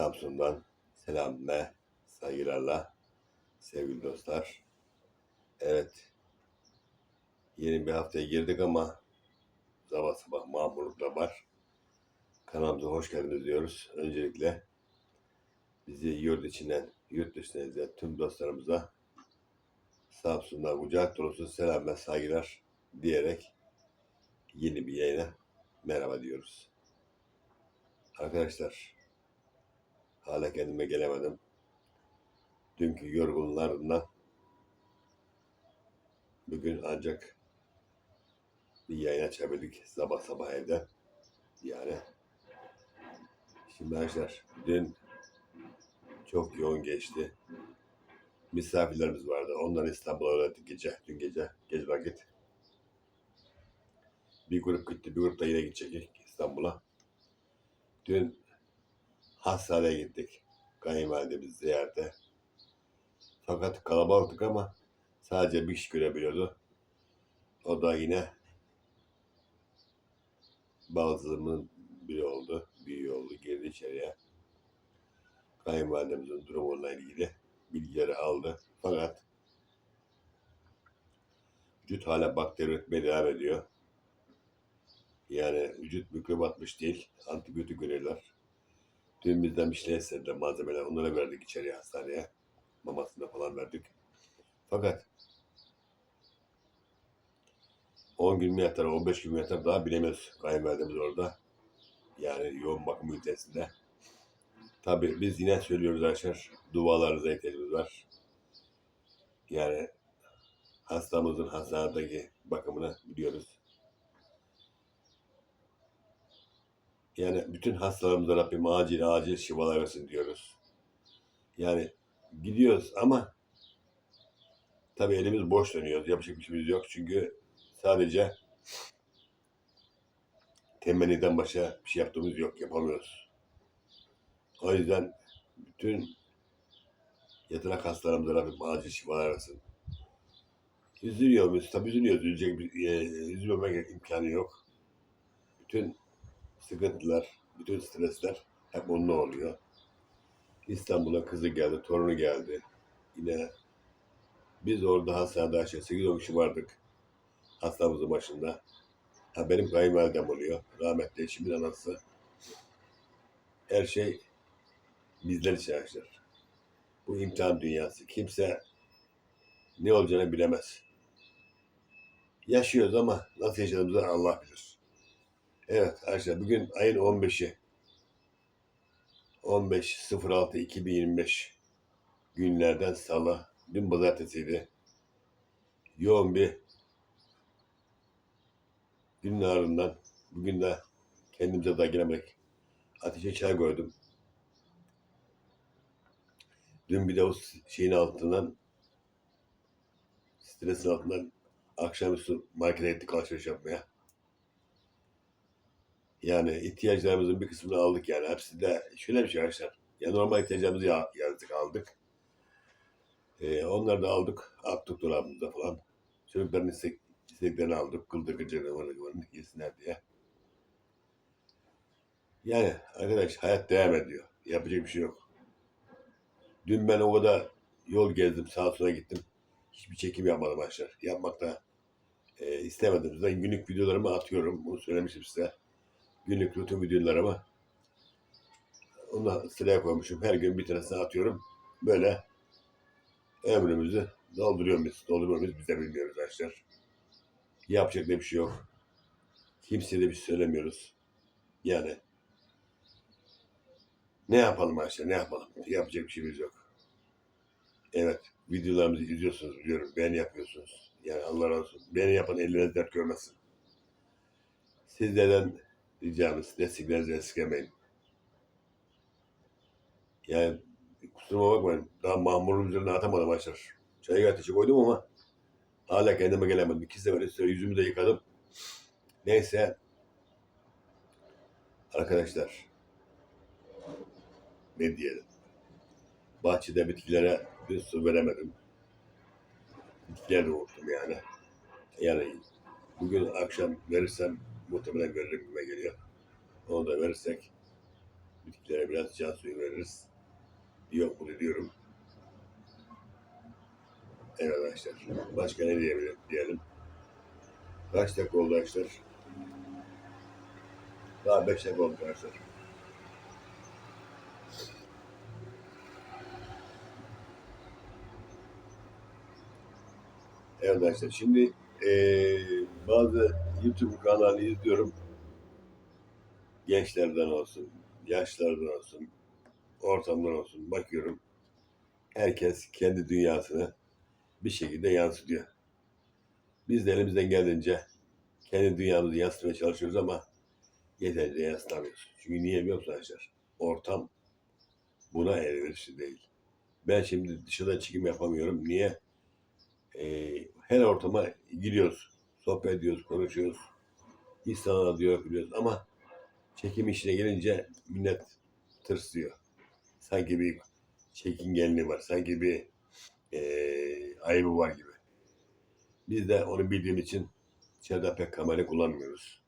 Samsun'dan selam ve saygılarla sevgili dostlar. Evet, yeni bir haftaya girdik ama sabah sabah mağmurluk da var. Kanalımıza hoş geldiniz diyoruz. Öncelikle bizi yurt içinden, yurt dışından izleyen tüm dostlarımıza Samsun'dan kucak dolusu selam ve saygılar diyerek yeni bir yayına merhaba diyoruz. Arkadaşlar, hala kendime gelemedim. Dünkü yorgunlarından bugün ancak bir yayın açabildik sabah sabah evden. Yani şimdi arkadaşlar dün çok yoğun geçti. Misafirlerimiz vardı. Onları İstanbul'a öğrettik gece, dün gece, gece vakit. Bir grup gitti, bir grup da yine gidecek İstanbul'a. Dün hastaneye gittik. Kayınvalidemiz ziyarete. Fakat kalabalıktık ama sadece bir kişi görebiliyordu. O da yine bazılarının biri oldu, büyüğü oldu, girdi içeriye. Kayınvalidemizin durumuyla ilgili bilgileri aldı. Fakat vücut hala bakteri üretmeye devam ediyor. Yani vücut mikrop atmış değil, antibiyotik veriyorlar. Dün bizden bir şeyler istediler, malzemeler. Onlara verdik içeriye hastaneye. Mamasına falan verdik. Fakat 10 gün mü yatar, 15 gün mü yatar daha bilemiyoruz. Kayınvalidemiz orada. Yani yoğun bakım ünitesinde. Tabii biz yine söylüyoruz arkadaşlar. Dualarınıza ihtiyacımız var. Yani hastamızın hastanedeki bakımını biliyoruz. Yani bütün hastalarımıza Rabbim acil acil şifalar versin diyoruz. Yani gidiyoruz ama tabii elimiz boş dönüyoruz. Yapacak bir şeyimiz yok. Çünkü sadece temenniden başka bir şey yaptığımız yok. Yapamıyoruz. O yüzden bütün yatırak hastalarımıza Rabbim acil şifalar versin. Üzülüyor muyuz? Tabii üzülüyoruz. Üzülecek bir, e, üzülmemek imkanı yok. Bütün sıkıntılar, bütün stresler hep onunla oluyor. İstanbul'a kızı geldi, torunu geldi. Yine biz orada hastanede aşağı 8 kişi vardık. Hastamızın başında. Ha benim kayınvalidem oluyor. Rahmetli eşimin anası. Her şey bizler için arkadaşlar. Bu imtihan dünyası. Kimse ne olacağını bilemez. Yaşıyoruz ama nasıl yaşadığımızı Allah bilir. Evet arkadaşlar bugün ayın 15'i. 15.06.2025 günlerden salı. Dün pazartesiydi. Yoğun bir günün ardından bugün de kendimize daha gelemedik. Ateşe çay koydum. Dün bir de o şeyin altından stresin altından akşamüstü markete gittik alışveriş yapmaya. Yani ihtiyaçlarımızın bir kısmını aldık yani. Hepsi de şöyle bir şey arkadaşlar. Ya normal ihtiyaclarımızı ya- yazdık aldık. Ee, onları da aldık. Attık dolabımızda falan. Çocukların istek, isteklerini aldık. Kıldır gıcırını var yesinler diye. Yani arkadaş hayat devam ediyor. Yapacak bir şey yok. Dün ben o kadar yol gezdim. Sağa sola gittim. Hiçbir çekim yapmadım arkadaşlar. Yapmak da e, istemedim. Zaten günlük videolarımı atıyorum. Bunu söylemiştim size günlük rutin videolarımı onu sıraya koymuşum. Her gün bir tanesini atıyorum. Böyle ömrümüzü dolduruyoruz biz. Dolduruyoruz biz, de bilmiyoruz arkadaşlar. Yapacak da bir şey yok. Kimseye de bir şey söylemiyoruz. Yani ne yapalım arkadaşlar ne yapalım. Yapacak bir şeyimiz yok. Evet videolarımızı izliyorsunuz biliyorum. Beğeni yapıyorsunuz. Yani Allah razı olsun. Beğeni yapan ellerine dert görmesin. Sizlerden ricamız desteklerinizi esirgemeyin. Yani kusuruma bakmayın. Daha mahmurun üzerine atamadım açar. Çayı ateşe koydum ama hala kendime gelemedim. İki sefer üstüne yüzümü de yıkadım. Neyse. Arkadaşlar. Ne diyelim. Bahçede bitkilere bir su veremedim. Bitkileri de yani. Yani bugün akşam verirsem muhtemelen veririm gibi geliyor. Onu da verirsek Bitkilere biraz can suyu veririz. Yok bunu diyorum. Evet arkadaşlar. Başka ne diyebilirim diyelim. Kaç dakika oldu arkadaşlar? Daha beş dakika oldu arkadaşlar. Evet arkadaşlar şimdi eee, bazı YouTube kanalını izliyorum. Gençlerden olsun, yaşlardan olsun, ortamdan olsun bakıyorum. Herkes kendi dünyasını bir şekilde yansıtıyor. Biz de elimizden geldiğince kendi dünyamızı yansıtmaya çalışıyoruz ama yeterince yansıtamıyoruz. Çünkü niye biliyor musun arkadaşlar? Ortam buna elverişli değil. Ben şimdi dışarıdan çekim yapamıyorum. Niye? Ee, her ortama giriyoruz. Sohbet ediyoruz, konuşuyoruz. İnsanlara diyor biliyoruz ama çekim işine gelince millet tırsıyor. Sanki bir çekingenliği var. Sanki bir eee ayıbı var gibi. Biz de onu bildiğim için içeride pek kamera kullanmıyoruz.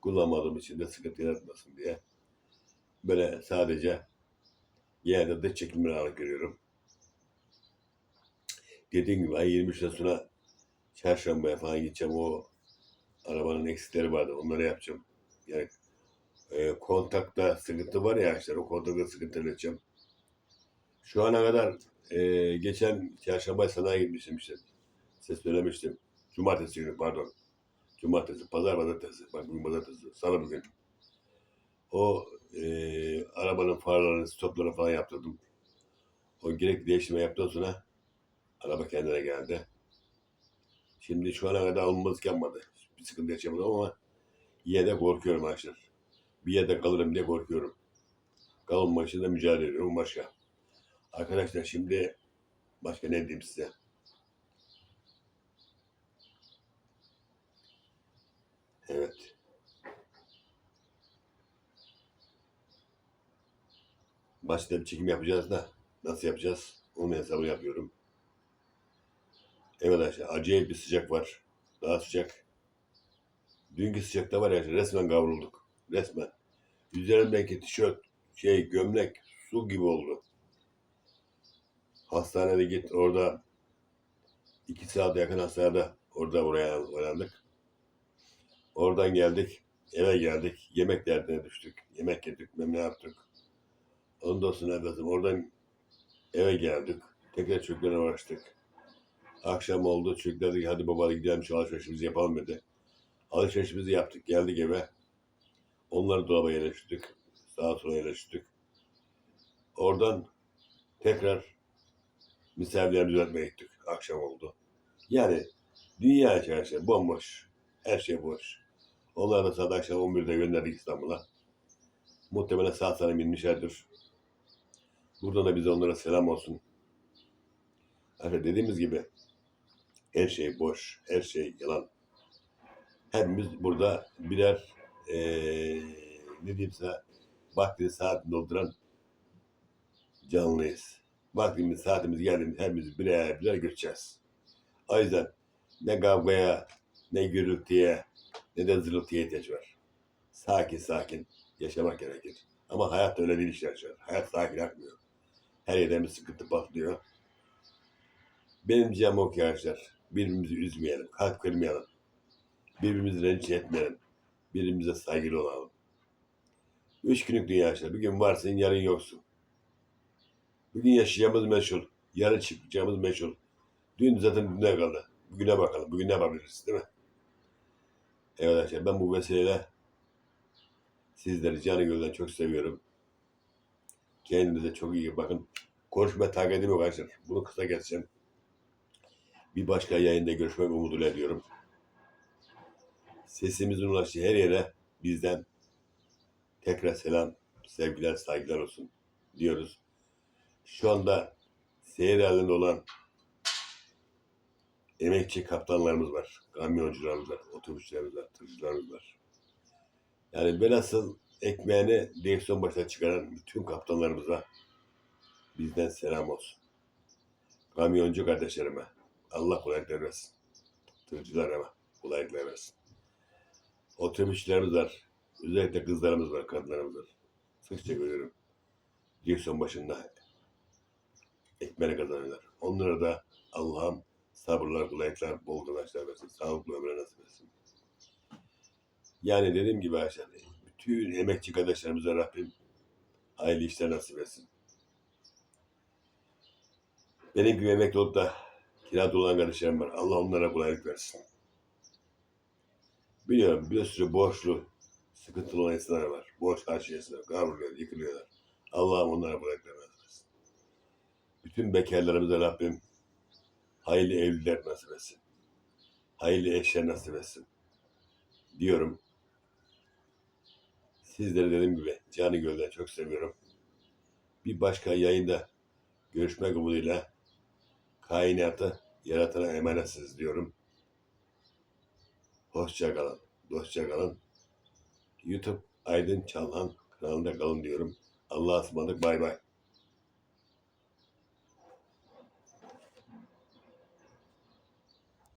Kullanmadığım için de sıkıntı yaratmasın diye. Böyle sadece yerde dış çekimleri alıp görüyorum. Dediğim gibi ay 23'ten sonra çarşambaya falan gideceğim. O arabanın eksikleri vardı. Onları yapacağım. Yani e, kontakta sıkıntı var ya işte o kontakta sıkıntı halledeceğim. Şu ana kadar e, geçen çarşamba sanayi gitmiştim işte. Size söylemiştim. Cumartesi günü pardon. Cumartesi, pazar, pazartesi. Bak bugün pazartesi. Salı bugün. O e, arabanın farlarını, stoplarını falan yaptırdım. O gerekli değiştirme yaptıktan sonra araba kendine geldi. Şimdi şu ana kadar olmazlık yapmadı. Bir sıkıntı yaşamadım ama yine de korkuyorum arkadaşlar. Bir yerde kalırım diye korkuyorum. Kalınma için de mücadele ediyorum başka. Arkadaşlar şimdi başka ne diyeyim size? Evet. Başta bir çekim yapacağız da nasıl yapacağız? Onun hesabını yapıyorum. Evet arkadaşlar acayip bir sıcak var. Daha sıcak. Dünkü sıcakta var ya resmen kavrulduk. Resmen. Üzerimdeki tişört, şey gömlek su gibi oldu. Hastanede git orada iki saat yakın hastanede orada buraya oynandık. Oradan geldik. Eve geldik. Yemek derdine düştük. Yemek yedik. Ne yaptık. Ondan sonra efendim oradan eve geldik. Tekrar çocuklarla uğraştık. Akşam oldu. Çocuklar dedi hadi baba gidelim şu alışverişimizi yapalım dedi. Alışverişimizi yaptık. Geldik eve. Onları dolaba yerleştirdik. Sağa sola yerleştirdik. Oradan tekrar misafirlerimizi düzeltmeye gittik. Akşam oldu. Yani dünya içerisinde bomboş. Her şey boş. Onları da saat akşam 11'de gönderdik İstanbul'a. Muhtemelen saat sana binmişlerdir. Buradan da bize onlara selam olsun. Hani dediğimiz gibi her şey boş, her şey yalan. Hepimiz burada birer eee ne diyeyim size vaktini saat dolduran canlıyız. Vaktimiz, saatimiz geldiğinde hepimiz birer birer göçeceğiz. O yüzden ne kavgaya, ne gürültüye, ne de zırıltıya ihtiyaç var. Sakin sakin yaşamak gerekir. Ama hayat öyle değil arkadaşlar. Hayat sakin akmıyor. Her yerden bir sıkıntı patlıyor. Benim diyeceğim o ki arkadaşlar. Birbirimizi üzmeyelim, kalp kırmayalım. Birbirimizi rencide etmeyelim. Birbirimize saygılı olalım. Üç günlük dünya arkadaşlar. Bir gün varsın, yarın yoksun. Bugün yaşayacağımız meşhur. Yarın çıkacağımız meşhur. Dün zaten düne kaldı. Bugüne bakalım. Bugün ne yapabiliriz değil mi? Evet arkadaşlar ben bu vesileyle sizleri canı gönülden çok seviyorum. Kendinize çok iyi bakın. Konuşma takatim yok arkadaşlar. Bunu kısa geçeceğim. Bir başka yayında görüşmek umuduyla ediyorum. Sesimizin ulaştığı her yere bizden tekrar selam, sevgiler, saygılar olsun diyoruz. Şu anda seyir halinde olan emekçi kaptanlarımız var, kamyoncularımız var, otobüsçülerimiz var, tırcılarımız var. Yani velhasıl ekmeğini direksiyon başına çıkaran bütün kaptanlarımıza bizden selam olsun. Kamyoncu kardeşlerime Allah kolaylıklar versin. Tırcılarıma kolaylıklar versin. Otobüsçülerimiz var. Özellikle kızlarımız var, kadınlarımız var. Sıkça görüyorum. direksiyon başında ekmeğini kazanıyorlar. Onlara da Allah'ım sabırlar, kolaylıklar, bol kazançlar versin. Sağlıklı ömre nasip etsin. Yani dediğim gibi aşağı bütün emekçi kardeşlerimize Rabbim hayırlı işler nasip etsin. Benim gibi emekli olup da kirada olan kardeşlerim var. Allah onlara kolaylık versin. Biliyorum bir sürü borçlu, sıkıntılı olan insanlar var. Borç karşıyasında kavruluyor, yıkılıyorlar. Allah'ım onlara kolaylık versin. Bütün bekarlarımıza Rabbim hayırlı evliler nasip etsin. Hayırlı eşler nasip etsin. Diyorum. Sizleri dediğim gibi canı gölden çok seviyorum. Bir başka yayında görüşmek umuduyla kainatı yaratana emanetsiniz diyorum. Hoşça kalın, dostça kalın. YouTube Aydın Çalhan kanalında kalın diyorum. Allah'a ısmarladık bay bay.